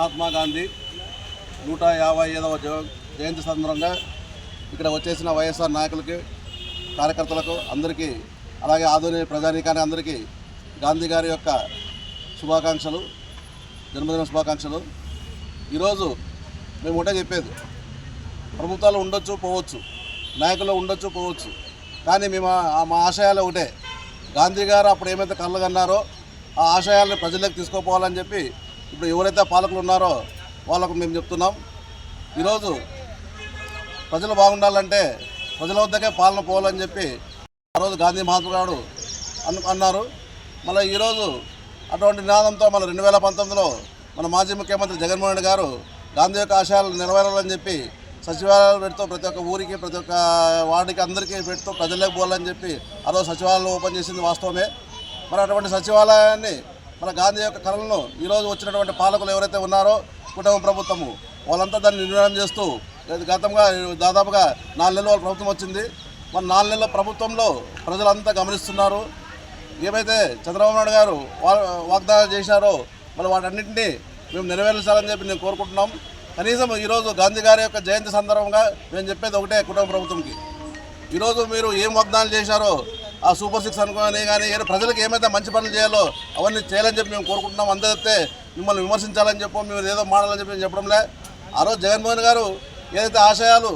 మహాత్మా గాంధీ నూట యాభై ఐదవ జయంతి సందర్భంగా ఇక్కడ వచ్చేసిన వైఎస్ఆర్ నాయకులకి కార్యకర్తలకు అందరికీ అలాగే ఆధునిక ప్రజానీకాన్ని అందరికీ గాంధీ గారి యొక్క శుభాకాంక్షలు జన్మదిన శుభాకాంక్షలు. ఈరోజు మేము ఒకటే చెప్పేది. ప్రభుత్వాలు ఉండొచ్చు పోవచ్చు. నాయకులు ఉండొచ్చు పోవచ్చు. కానీ మేము ఆ- మా ఆశయాలు ఒకటే. గాంధీ గారు అప్పుడు ఏమైతే కళ్ళు కన్నారో ఆ ఆశయాలను ప్రజలకు తీసుకోపోవాలని చెప్పి ఇప్పుడు ఎవరైతే పాలకులు ఉన్నారో వాళ్ళకు మేము చెప్తున్నాం. ఈరోజు ప్రజలు బాగుండాలంటే ప్రజల వద్దకే పాలన పోవాలని చెప్పి ఆ రోజు గాంధీ మహాత్మా గారు అను అన్నారు. మళ్ళీ ఈరోజు అటువంటి నినాదంతో మన రెండు వేల పంతొమ్మిదిలో మన మాజీ ముఖ్యమంత్రి జగన్మోహన్ రెడ్డి గారు గాంధీ యొక్క ఆశయాలు నెరవేరాలని చెప్పి సచివాలయాలు పెడుతూ ప్రతి ఒక్క ఊరికి ప్రతి ఒక్క వార్డుకి అందరికీ పెడుతూ ప్రజలకు పోవాలని చెప్పి ఆ రోజు సచివాలయం ఓపెన్ చేసింది వాస్తవమే. మరి అటువంటి సచివాలయాన్ని మన గాంధీ యొక్క కళలను ఈరోజు వచ్చినటువంటి పాలకులు ఎవరైతే ఉన్నారో కుటుంబ ప్రభుత్వము వాళ్ళంతా దాన్ని నిర్ణయం చేస్తూ గతంగా దాదాపుగా నాలుగు నెలలు వాళ్ళ ప్రభుత్వం వచ్చింది. మన నాలుగు నెలల ప్రభుత్వంలో ప్రజలంతా గమనిస్తున్నారు. ఏమైతే చంద్రబాబు నాయుడు గారు వా- చేశారో మరి వాటన్నింటినీ మేము నెరవేర్చాలని చెప్పి నేను కోరుకుంటున్నాం. కనీసం ఈరోజు గాంధీ గారి యొక్క జయంతి సందర్భంగా మేము చెప్పేది ఒకటే కుటుంబ ప్రభుత్వంకి. ఈరోజు మీరు ఏం వాగ్దానాలు చేశారో ఆ సూపర్ సిక్స్ అనుకోని కానీ ప్రజలకు ఏమైతే మంచి పనులు చేయాలో అవన్నీ చేయాలని చెప్పి మేము కోరుకుంటున్నాం. అందరితే మిమ్మల్ని విమర్శించాలని చెప్పి మేము ఏదో మాడాలని చెప్పి మేము చెప్పడంలే. ఆ రోజు జగన్మోహన్ గారు ఏదైతే ఆశయాలు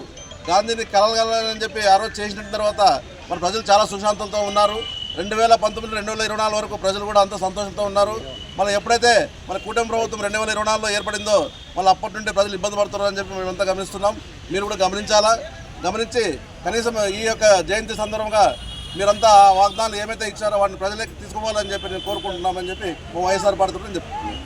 గాంధీని కలగలని చెప్పి ఆ రోజు చేసిన తర్వాత మన ప్రజలు చాలా సుశాంతంతో ఉన్నారు. రెండు వేల పంతొమ్మిది రెండు వేల ఇరవై నాలుగు వరకు ప్రజలు కూడా అంత సంతోషంతో ఉన్నారు. మళ్ళీ ఎప్పుడైతే మన కూటమి ప్రభుత్వం రెండు వేల ఇరవై నాలుగులో ఏర్పడిందో మళ్ళీ అప్పటి నుండి ప్రజలు ఇబ్బంది పడుతున్నారు అని చెప్పి మేమంతా గమనిస్తున్నాం. మీరు కూడా గమనించాలా? గమనించి కనీసం ఈ యొక్క జయంతి సందర్భంగా మీరంతా వాగ్దానాలు ఏమైతే ఇచ్చారో వాటిని ప్రజలకు తీసుకోవాలని చెప్పి నేను కోరుకుంటున్నామని చెప్పి మా వైఎస్ఆర్ పార్టీ తరపున చెప్తున్నాను.